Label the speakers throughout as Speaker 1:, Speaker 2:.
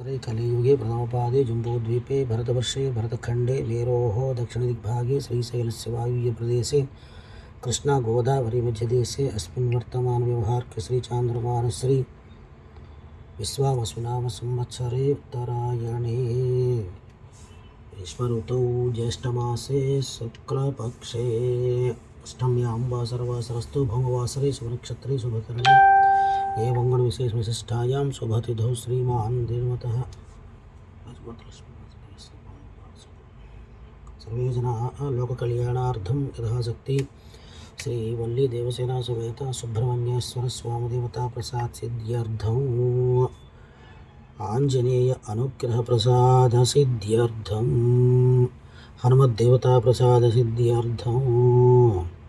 Speaker 1: उत्तरे कलियुगे प्रथमपादे जम्बूद्वीपे भरतवर्षे भरतखण्डे मेरोः दक्षिणदिग्भागे श्रीशैलस्य वायुव्यप्रदेशे कृष्णागोदावरीमध्यदेशे अस्मिन् वर्तमानव्यवहार्के श्रीचान्द्रमानश्री विश्वावसुनाम संवत्सरे उत्तरायणे। ग्रीष्मऋतौ ज्येष्ठमासे शुक्लपक्षे अष्टम्यां वासरवासरस्तु भौमवासरे शुभनक्षत्रे शुभकरणे। एवं गणविशेषविशिष्टायां शुभतिथौ श्रीमान् निर्मतः सर्वे जनाः लोककल्याणार्थं यथाशक्ति। श्रीवल्लीदेवसेना समेत सुब्रह्मण्येश्वरस्वामिदेवता प्रसाद सिद्ध्यर्थम् आञ्जनेय अनुग्रहप्रसादसिद्ध्यर्थं हनुमद्देवता प्रसादसिद्ध्यर्थम्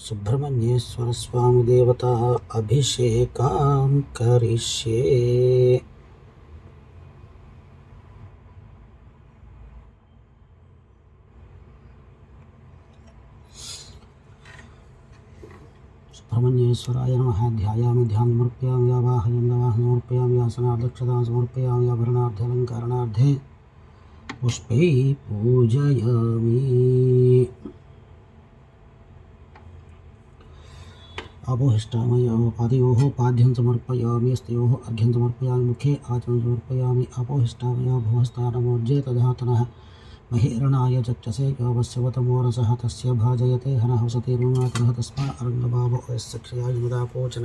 Speaker 1: सुब्रह्मण्येश्वरस्वामिदेवता अभिषेकां करिष्ये। सुब्रह्मण्येश्वराय नमः। ध्यायामि ध्यानं समर्पयामि आवाहनं नवाहनं समर्पयामि आसनाध्यक्षतां समर्पयामि आभरणार्थे अलङ्करणार्थे पुष्पैः पूजयामि। अपोहिष्टामयोः पादयोः पाद्यं समर्पयामि हस्तयोः अर्घ्यं समर्पयामि, मुखे आचमनं समर्पयामि अपोहिष्टामयो भुवस्तानमोर्जे तदातनः महीरणाय चक्षसे योगस्यवतमो रसः, तस्य भाजयते हनः रुणातरः तस्मा अरङ्गभावो यस्य क्षयाय मुदापोचन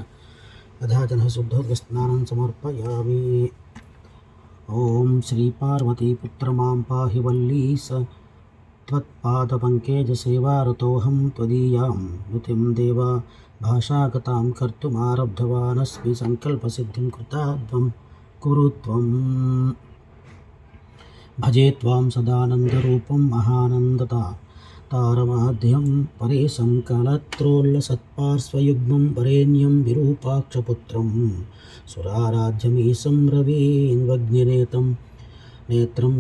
Speaker 1: यथाजनः शुद्धोद्गस्नानं समर्पयामि। ॐ श्रीपार्वतीपुत्रमां पाहि वल्ली स त्वत्पादपङ्केजसेवारतोऽहं त्वदीयां मृतिं देवा भाषागतां कर्तुमारब्धवानस्मि सङ्कल्पसिद्धिं कृताद्वं कुरु त्वम् भजे त्वां सदानन्दरूपं महानन्दता तारमाद्यं परेशं कलत्रोल्लसत्पार्श्वयुग्मं वरेण्यं विरूपाक्षपुत्रं सुराराध्यमीशं रवीन्वग्निनेतं नेत्रं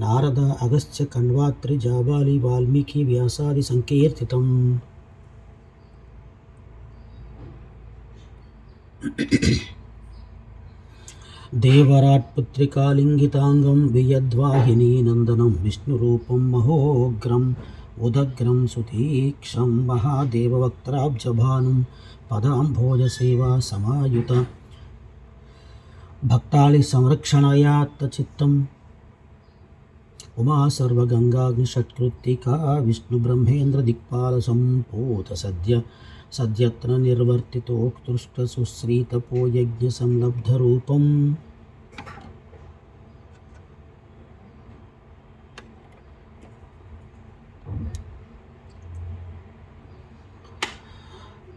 Speaker 1: నారద అగస్త్య కణ్వాత్రి జాబాలి వాల్మీకి వ్యాసాది సంకీర్తితం. దేవరాట్పుత్రికాలింగితాంగం వియద్వాహిని నందనం విష్ణురూపం మహోగ్రం ఉదగ్రం సుతీక్షం మహాదేవవక్త్రాబ్జభానం పదాంభోజసేవా సమాయుత. భక్తాళి సంరక్షణయాత్త చిత్తం उमा सर्वगङ्गाग्निषट्कृत्तिका विष्णुब्रह्मेन्द्रदिक्पालसम्पूत सद्य सद्यत्र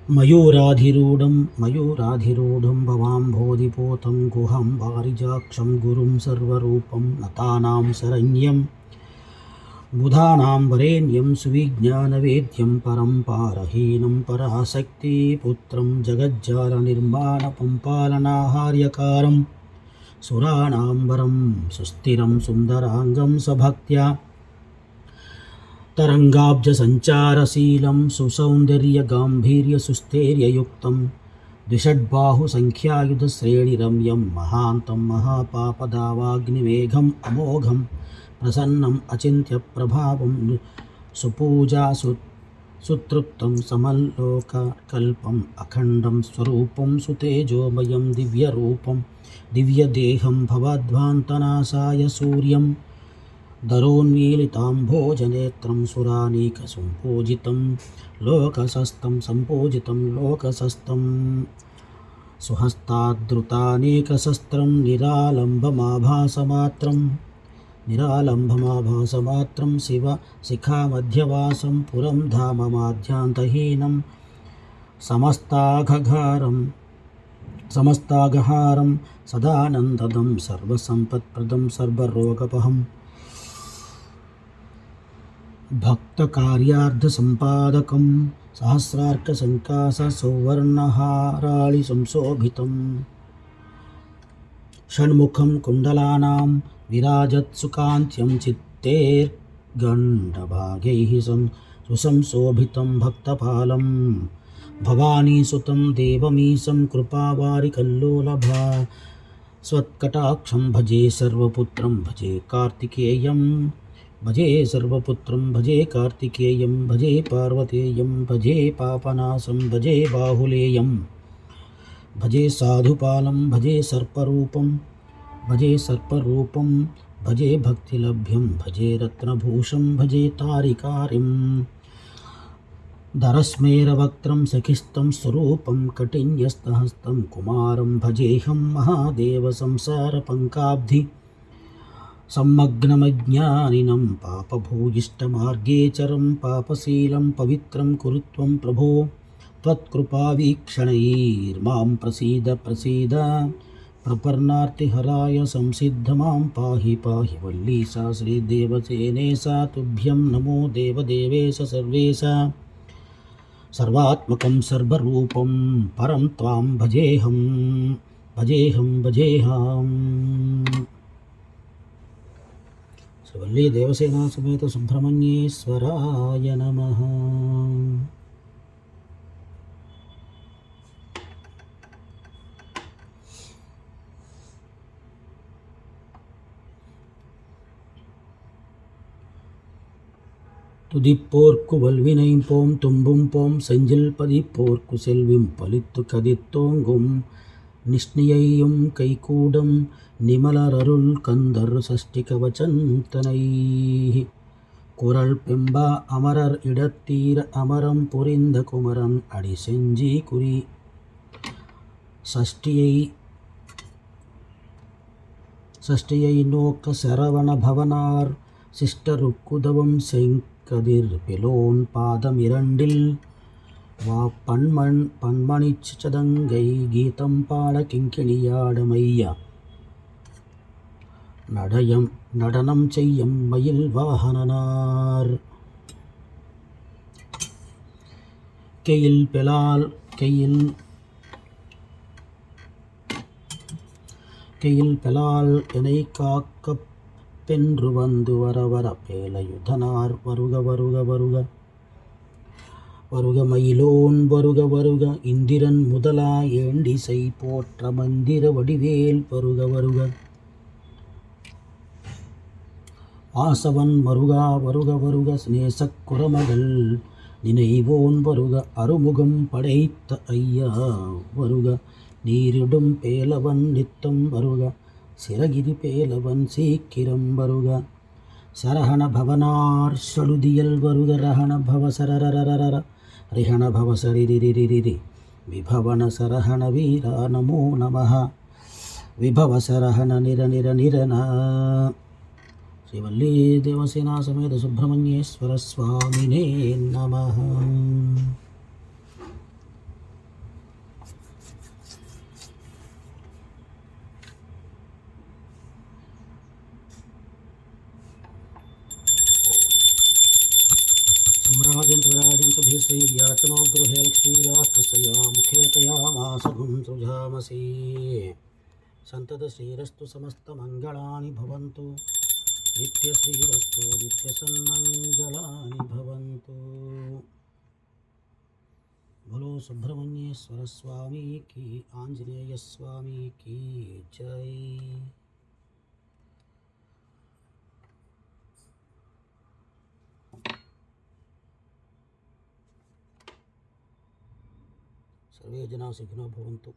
Speaker 1: మయూరాధిరూఢం మయూరాధిరూఢం భవాంభోధిపోతం గుహం వారిజాక్షం గురుం సర్వరూపం నతానాం శరణ్యం బుధానాం వరేణ్యం సువిజ్ఞానవేద్యం పరం పారహీనం పరాసక్తి పుత్రం జగజ్జాల నిర్మాణపం పాలనాహార్యకారం సురాణాంబరం సుస్థిరం సుందరాంగం సభక్త్యా तरङ्गाब्जसञ्चारशीलं सुसौन्दर्यगाम्भीर्यसुस्थैर्ययुक्तं द्विषड्बाहुसङ्ख्यायुधश्रेणिरम्यं महान्तं महापापदावाग्निवेगम् अमोघं प्रसन्नम् अचिन्त्यप्रभावं सुपूजा सु सुतृप्तं समल्लोककल्पम् अखण्डं स्वरूपं सुतेजोमयं दिव्यरूपं दिव्यदेहं भवध्वान्तनाशाय सूर्यं दरोन्मीलिताम्भोजनेत्रं सुरानीकसम्पूजितं लोकसस्तं सम्पूजितं लोकसस्तं सुहस्ताद्रुतानेकशस्त्रं निरालम्बमाभासमात्रं निरालम्बमाभासमात्रं शिव शिखामध्यवासं पुरं धाममाध्यान्तहीनं समस्ताघघारं समस्तागहारं सदानन्ददं सर्वसम्पत्प्रदं सर्वरोगपहम् भक्तकार्यार्थसम्पादकं सहस्रार्कसङ्काससौवर्णहाराळिसंशोभितं षण्मुखं कुण्डलानां विराजत्सुकान्त्यं चित्तेर्गण्डभागैः सं सुसंशोभितं भक्तपालं भवानीसुतं देवमीशं कृपावारिकल्लोलभा स्वत्कटाक्षं भजे सर्वपुत्रं भजे कार्तिकेयं भजे सर्वपुत्रं, भजे कार्तिकेयं, भजे पार्वतेयं, भजे पापनाशं, भजे बाहुलेयं, भजे साधुपालं, भजे सर्परूपं भजे सर्परूपं, भजे भक्तिलभ्यं, भजे रत्नभूषं, भजे तारिकारिम् धरस्मेरवक्त्रं सखिस्तं स्वरूपं कटिन्यस्तहस्तं कुमारं भजेऽहं महादेवसंसारपङ्काब्धि सम्मग्नमज्ञानिनं पापभूयिष्टमार्गेचरं पापशीलं पवित्रं कुरु त्वं प्रभो, त्वत्कृपावीक्षणैर्मां प्रसीद प्रसीद। प्रपन्नार्तिहराय संसिद्ध माँ पाहि पाहि वल्लीसा श्रीदेवसेनेसा तुभ्यं नमो देवदेवेश सर्वेश। सर्वात्मकं सर्वरूपं परं त्वां भजेऽहं भजेऽहं भजेऽहम् శబల్లి దేవసేనా సమేత సుబ్రహ్మణ్యేశ్వరాయ నమ துதிப்போர்க்கு வல்வினை போம் தும்பும் போம் செஞ்சில் பதிப்போர்க்கு செல்விம் பலித்து கதித்தோங்கும் நிஷ்ணியையும் கைகூடும் நிமலரருள் கந்தர் சஷ்டி கவச்சந்தனை குரல் பெம்பா அமரர் இடத்தீர அமரம் புரிந்த குமரன் அடி செஞ்சி குறி. சஷ்டியை சஷ்டியை நோக்க சரவண பவனார். சிஷ்டருக்குதவம் செங்கதிர் பிலோன் பாதம் இரண்டில் வா பண்மண் பண்மணி சதங்கை கீதம் பாட கிங்கிணியாடமையா. நடயம் நடனம் செய்யும் மயில் வாகனனார். கெயில் பெலால் கெயில் கெயில் பெலால் எனை காக்க பென்று வந்து வர வர பேலையுதனார். வருக வருக வருக. வருக மயிலோன் வருக வருக. இந்திரன் முதலா ஏண்டிசை போற்ற மந்திர வடிவேல் வருக வருக. ஆசவன் மருகா வருக வருக. சினேசக் குரமகள் நினைவோன் வருக. அருமுகம் படைத்த ஐயா வருக. நீரிடும் பேலவன் நித்தம் வருக. சிறகிரி பேலவன் சீக்கிரம் வருக. சரஹண பவனார் சடுதியல் வருக. ரஹண பவ రిహణ భవ సరిరిరిరిరి విభవన సరహణ వీరా నమో నమ విభవ సరహణ నిర నిర నిరన శ్రీవల్లీ దేవసేనా సమేత సుబ్రహ్మణ్యేశ్వర స్వామినే నమ రచనో గృహే లక్ష్మీరాష్ట్రసయా ముఖేన తయామాసృజామసీ సంతతశ్రీరస్తు సమస్తమంగళాని భవంతు నిత్యశ్రీరస్తు నిత్యసన్మంగళాని భవంతు బలో సుబ్రహ్మణ్యేశ్వర స్వామీకి ఆంజనేయ స్వామీకి జై सर्वे जना सुखिनो भवन्तु